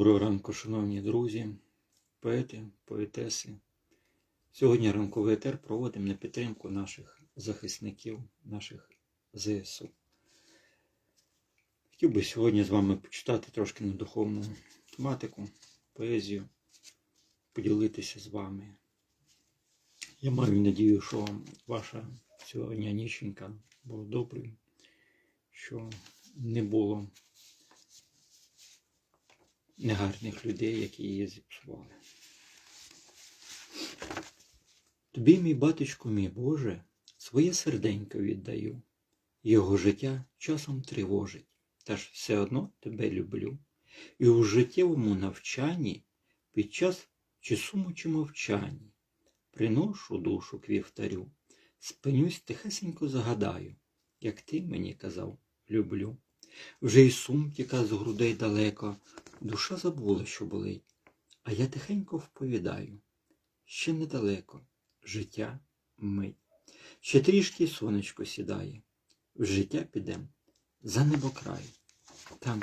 Доброго ранку, шановні друзі, поети, поетеси. Сьогодні ранковий етер проводимо на підтримку наших захисників, наших ЗСУ. Хотів би сьогодні з вами почитати трошки на духовну тематику, поезію, поділитися з вами. Я маю надію, що ваша сьогодні ніченька була доброю, що не було негарних людей, які її зіпсували. Тобі, мій батечку, мій Боже, своє серденько віддаю. Його життя часом тривожить, та ж все одно тебе люблю. І у життєвому навчанні під час чи суму, чи мовчанні приношу душу к вівтарю, спинюсь тихесенько загадаю, як ти мені казав, люблю. Вже й сум тіка з грудей далеко, душа забула, що болить, а я тихенько вповідаю, ще недалеко. Життя мить. Ще трішки сонечко сідає, в життя підем. За небокрай. Там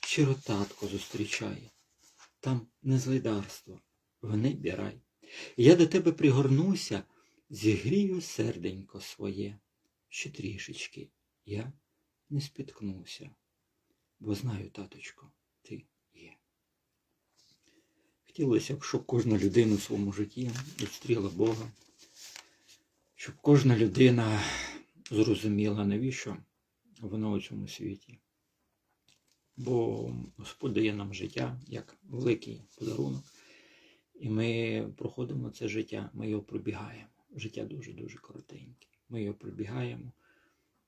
щиро татко зустрічає, там незлидарство, в небі рай. Я до тебе пригорнуся, зігрію серденько своє, ще трішечки. Я не спіткнуся, бо знаю, таточко, ти є. Хотілося б, щоб кожна людина у своєму житті зустріла Бога, щоб кожна людина зрозуміла, навіщо вона у цьому світі. Бо Господь дає нам життя як великий подарунок, і ми проходимо це життя, ми його пробігаємо. Життя дуже-дуже коротеньке. Ми його пробігаємо,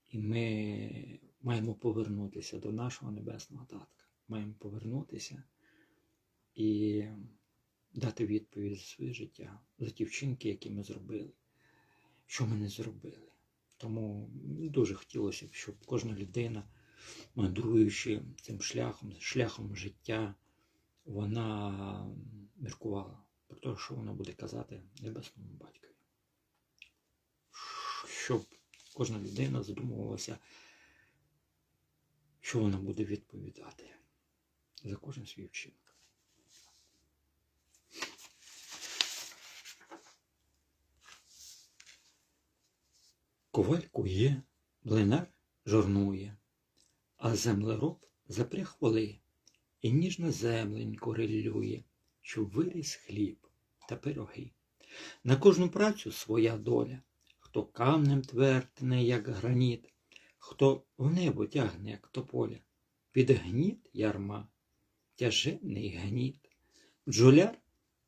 і ми маємо повернутися до нашого небесного татка. Маємо повернутися і дати відповідь за своє життя, за ті вчинки, які ми зробили, що ми не зробили. Тому дуже хотілося б, щоб кожна людина, мандруючи цим шляхом, шляхом життя, вона міркувала про те, що вона буде казати небесному батькові. Щоб кожна людина задумувалася, що вона буде відповідати за кожен свій вчинок. Коваль кує, блинар жорнує, а землероб запряг воли і ніжно земленько рилює, щоб виріс хліб та пироги. На кожну працю своя доля, хто камнем твердне, як граніт, хто в небо тягне, як тополя, під гніт ярма, тяженний гніт. Бджоляр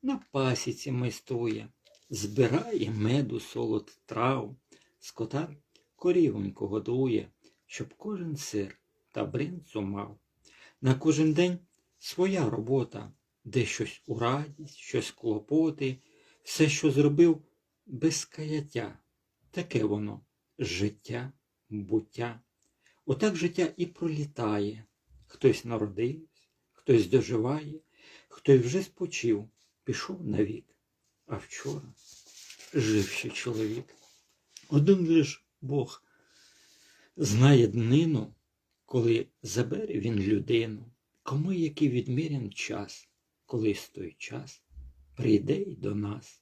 на пасіці майструє, збирає меду солод трав, скотар корівоньку годує, щоб кожен сир та бринцу мав. На кожен день своя робота, де щось у радість, щось клопоти, все, що зробив без каяття. Таке воно життя, буття. Отак життя і пролітає. Хтось народився, хтось доживає, хтось вже спочив, пішов навік. А вчора жив ще чоловік. Один лиш Бог знає днину, коли забере він людину, кому який відмірян час, колись той час прийде й до нас.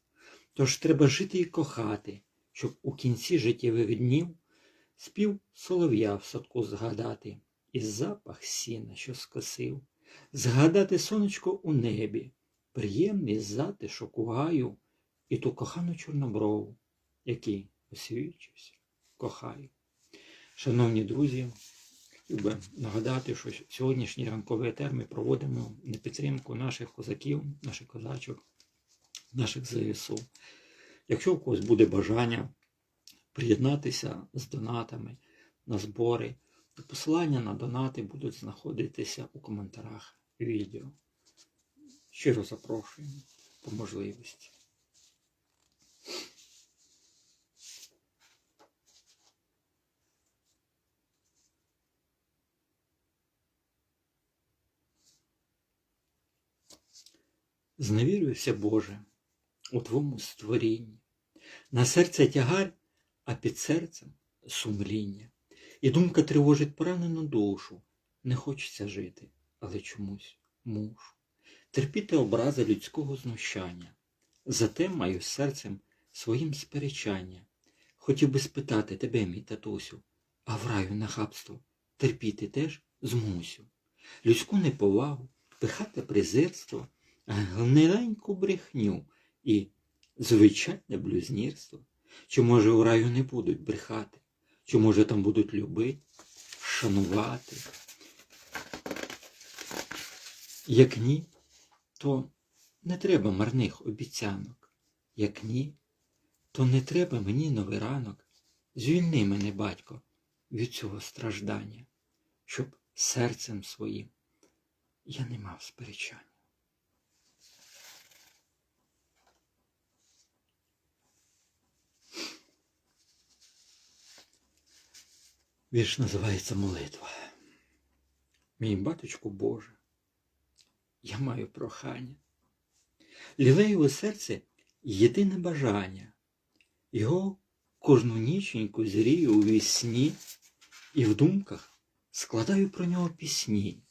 Тож треба жити і кохати, щоб у кінці життєвих днів спів солов'я в садку згадати, і запах сіна, що скосив, згадати сонечко у небі, приємний затишок у гаю, і ту кохану чорноброву, який освічився, кохаю. Шановні друзі, хотів би нагадати, що сьогоднішній ранковий етер ми проводимо на підтримку наших козаків, наших козачок, наших ЗСУ. Якщо у когось буде бажання приєднатися з донатами на збори, посилання на донати будуть знаходитися у коментарях відео. Щиро запрошуємо по можливості. Зневірився, Боже, у Твому створінні. На серце тягар, а під серцем сумління. І думка тривожить поранену душу. Не хочеться жити, але чомусь мушу. терпіти образи людського знущання. Зате маю серцем своїм сперечання. Хотів би спитати тебе, мій татусю, а в раю нахабство терпіти теж змусю. Людську неповагу, пихате презирство, гниленьку брехню і звичайне блюзнірство. Чи може у раю не будуть брехати? Чи може там будуть любити, шанувати? Як ні, то не треба марних обіцянок. Як ні, то не треба мені новий ранок. Звільни мене, батько, від цього страждання, щоб серцем своїм я не мав сперечання. Вірш називається молитва. Мій батечку Боже, я маю прохання. Лілеєве серце єдине бажання. Його кожну ніченьку зрію у вісні і в думках складаю про нього пісні,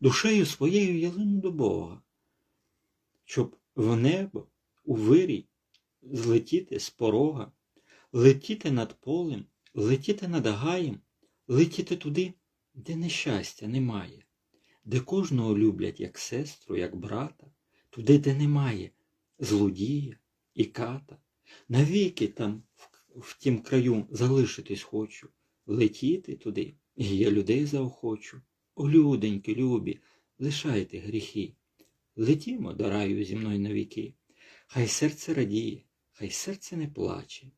душею своєю ялину до Бога, щоб в небо у вирій злетіти з порога, летіти над полем, летіти над гаєм, летіти туди, де нещастя немає, де кожного люблять як сестру, як брата, туди, де немає злодія і ката. Навіки там в, тім краю залишитись хочу, летіти туди, і я людей заохочу. О, люденьки, любі, лишайте гріхи. Летімо до раю зі мною навіки. Хай серце радіє, хай серце не плаче,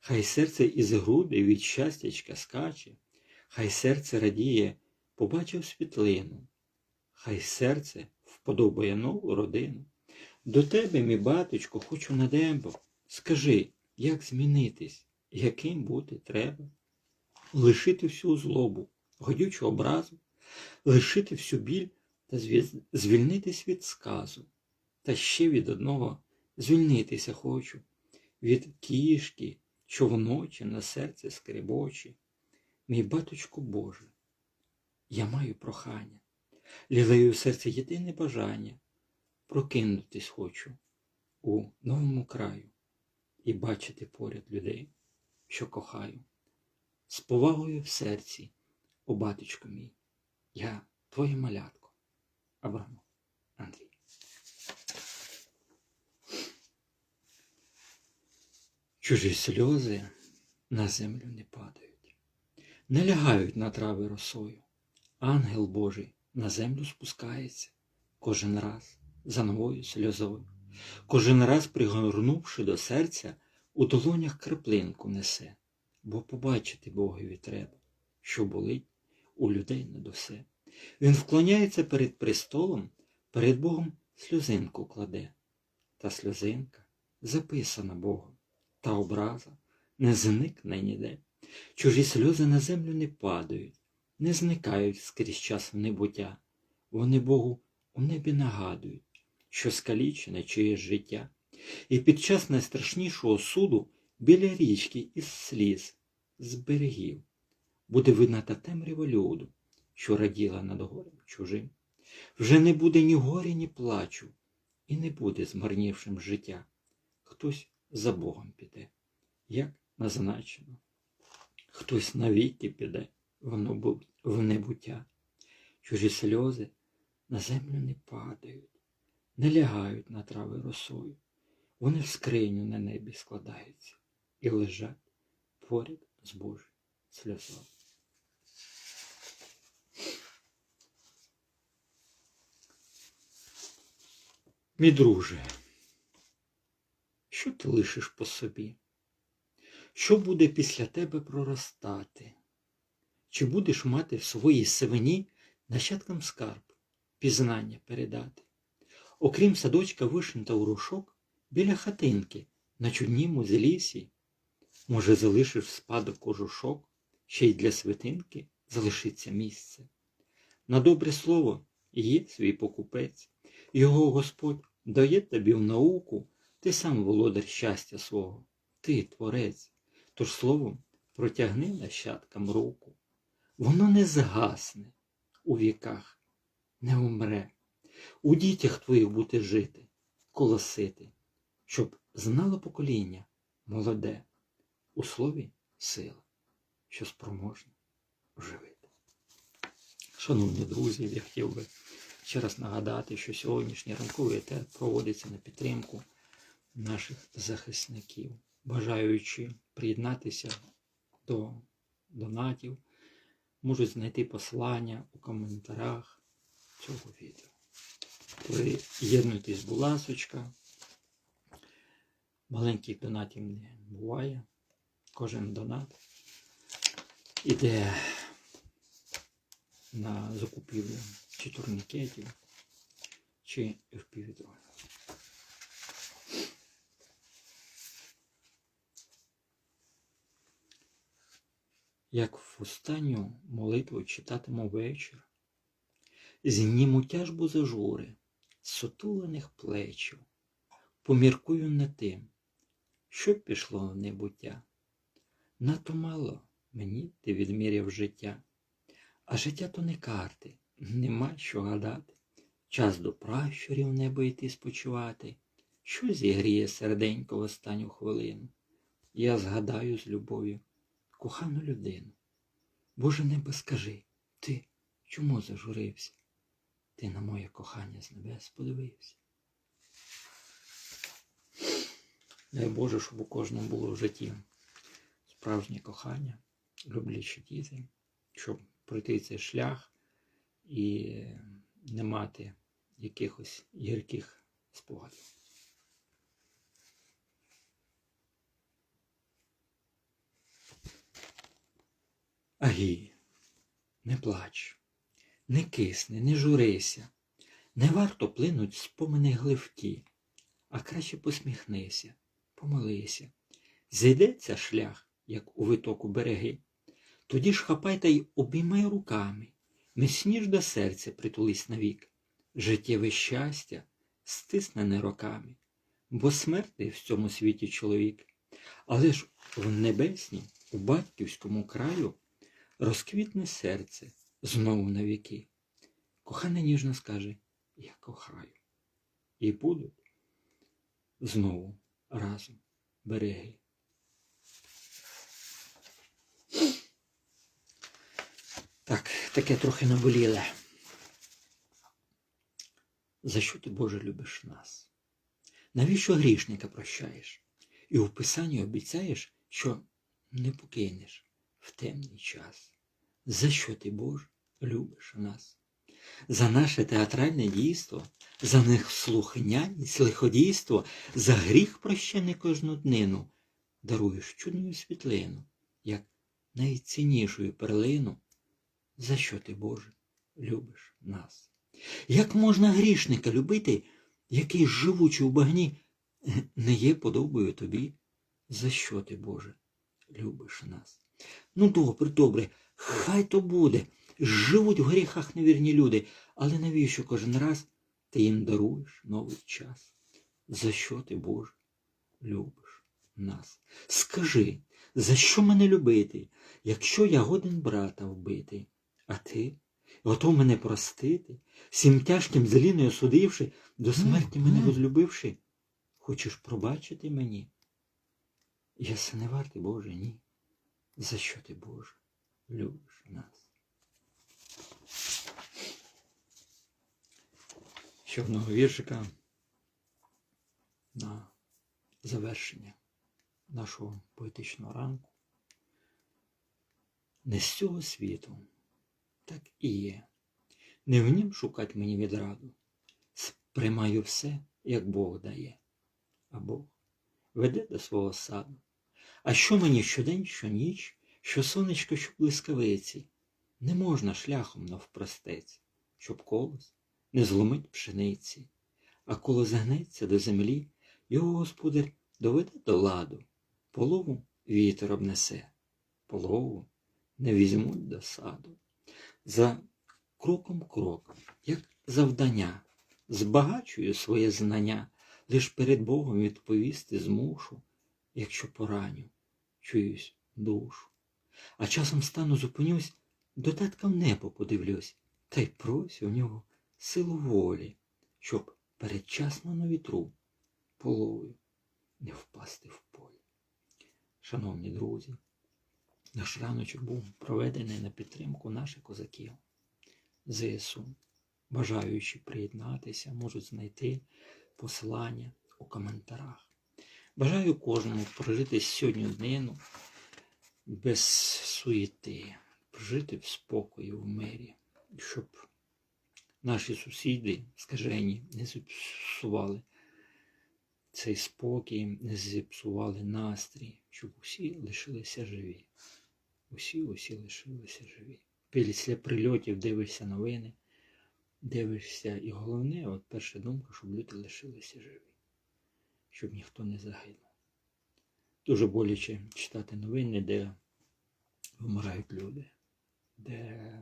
хай серце із груди від щастячка скаче, хай серце радіє, побачив світлину, хай серце вподобає нову родину. До тебе, мій батечко, хочу на небо. Скажи, як змінитись, яким бути треба? Лишити всю злобу, годючу образу, лишити всю біль та звільнитись від сказу. Та ще від одного звільнитися хочу, від кішки, що вночі на серце скребочі. Мій баточку Боже, я маю прохання, лілею в серце єдине бажання, прокинутись хочу у новому краю і бачити поряд людей, що кохаю. З повагою в серці, о батечко мій, я твоє малятко, Абрамов Андрій. Чужі сльози на землю не падають, не лягають на трави росою. Ангел Божий на землю спускається кожен раз за новою сльозою, кожен раз пригорнувши до серця, у долонях краплинку несе, бо побачити Богові треба, що болить у людей не до все. Він вклоняється перед престолом, перед Богом сльозинку кладе, та сльозинка записана Богом, та образа не зникне ніде. Чужі сльози на землю не падають, не зникають скрізь час небуття. Вони Богу у небі нагадують, що скалічене чиєсь життя. І під час найстрашнішого суду біля річки із сліз, з берегів, буде видна та темрява люду, що раділа над горем чужим. Вже не буде ні горя, ні плачу, і не буде змарнівшим життя. Хтось за Богом піде, як назначено. Хтось навіки піде в небу- в небуття. Чужі сльози на землю не падають, не лягають на трави росою. Вони в скриню на небі складаються і лежать поряд з Божою сльозою. Мій друже, що ти лишиш по собі? Що буде після тебе проростати? Чи будеш мати в своїй сивині нащадкам скарб, пізнання передати? Окрім садочка вишень та урушок, біля хатинки на чуднім лісі, може, залишиш спадок кожушок, ще й для святинки залишиться місце. На добре слово є свій покупець, його Господь дає тобі в науку, ти сам володар щастя свого, ти творець, тож словом протягни нащадкам руку. Воно не згасне у віках, не умре. у дітях твоїх бути жити, колосити, щоб знало покоління молоде, у слові сила, що спроможна оживити. Шановні друзі, я хотів би ще раз нагадати, що сьогоднішній ранковий етер проводиться на підтримку наших захисників, бажаючи приєднатися до донатів, можуть знайти посилання у коментарях цього відео. Приєднуйтесь, будь ласочка. Маленьких донатів не буває. Кожен донат іде на закупівлю чи турнікетів, чи впівдронів. Як в останню молитву читатиму вечір, зніму тяжбу зажури, сутулених плечів, поміркую над тим, що пішло в небуття. Надто мало мені ти відміряв життя, а життя то не карти, нема що гадати. Час до пращурів небо йти спочивати, що зігріє серденько в останню хвилину. Я згадаю з любов'ю кохану людину. Боже небо, скажи, ти чому зажурився? Ти на моє кохання з небес подивився. Дай Боже, щоб у кожному було в житті справжнє кохання, люблячі діти, щоб пройти цей шлях і не мати якихось гірких спогадів. Агі, не плач, не кисни, не журися, не варто плинуть спомини гливті, а краще посміхнися, помолися. Зійдеться шлях, як у витоку береги. Тоді ж хапай та й обіймай руками, міцніш до серця притулись навік. Життєве щастя стиснене роками, бо смертний в цьому світі чоловік. Але ж в небесній, у батьківському краю розквітне серце знову навіки. Кохана ніжно скаже, я кохаю. І будуть знову разом береги. Так, таке трохи наболіле. За що ти, Боже, любиш нас? Навіщо грішника прощаєш? І у Писанні обіцяєш, що не покинеш в темний час. За що ти, Боже, любиш нас? За наше театральне дійство, за неслухняність, лиходійство, за гріх прощений кожну днину, даруєш чудну світлину, як найціннішою перлину. За що ти, Боже, любиш нас? Як можна грішника любити, який, живучи у багні, не є подобою тобі? За що ти, Боже, любиш нас? Ну, добре, добре, хай то буде. Живуть в гріхах невірні люди, але навіщо кожен раз ти їм даруєш новий час? За що ти, Боже, любиш нас? Скажи, за що мене любити, якщо я годен брата вбити, а ти готов мене простити, всім тяжким зліною судивши, до смерті мене возлюбивши, хочеш пробачити мені? Я се не вартий, Боже, ні. За що ти, Боже, любиш нас? Ще одного віршика на завершення нашого поетичного ранку. Не з цього світу, так і є. Не в нім шукать мені відраду. Сприймаю все, як Бог дає, а Бог веде до свого саду. А що мені щодень, що ніч, що сонечко, що блискавиці, не можна шляхом навпростець, щоб колос не зломить пшениці, а коло загнеться до землі, його господар доведе до ладу, полову вітер обнесе, полову не візьмуть до саду. За кроком крок, як завдання, збагачую своє знання, лиш перед Богом відповісти змушу, якщо пораню, чуюсь душу. А часом стану зупинюсь, до татка в небо подивлюсь, та й просю у нього силу волі, щоб передчасно на вітру половою не впасти в полі. Шановні друзі, наш раночок був проведений на підтримку наших козаків ЗСУ. Бажаючи приєднатися, можуть знайти посилання у коментарях. Бажаю кожному прожити сьогодні днину без суєти, прожити в спокої, в мирі, щоб наші сусіди, скажені, не зіпсували цей спокій, не зіпсували настрій, щоб усі лишилися живі. Усі, усі лишилися живі. Після прильотів дивишся новини, дивишся, і головне, от перша думка, щоб люди лишилися живі, щоб ніхто не загинув. Дуже боляче читати новини, де вмирають люди, де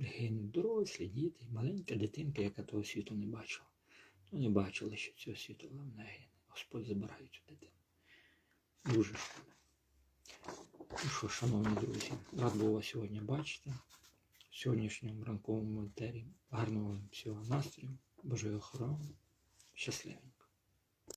гинуть дорослі, діти, маленька дитинка, яка того світу не бачила. Ну, не бачила, що цього світу вона гине. Господь забирає цю дитину. Дуже шкода. Ну що, шановні друзі, рад був вас сьогодні бачити. В сьогоднішньому ранковому етері. Гарного вам всього настрою, Божої охорони. Щасливі!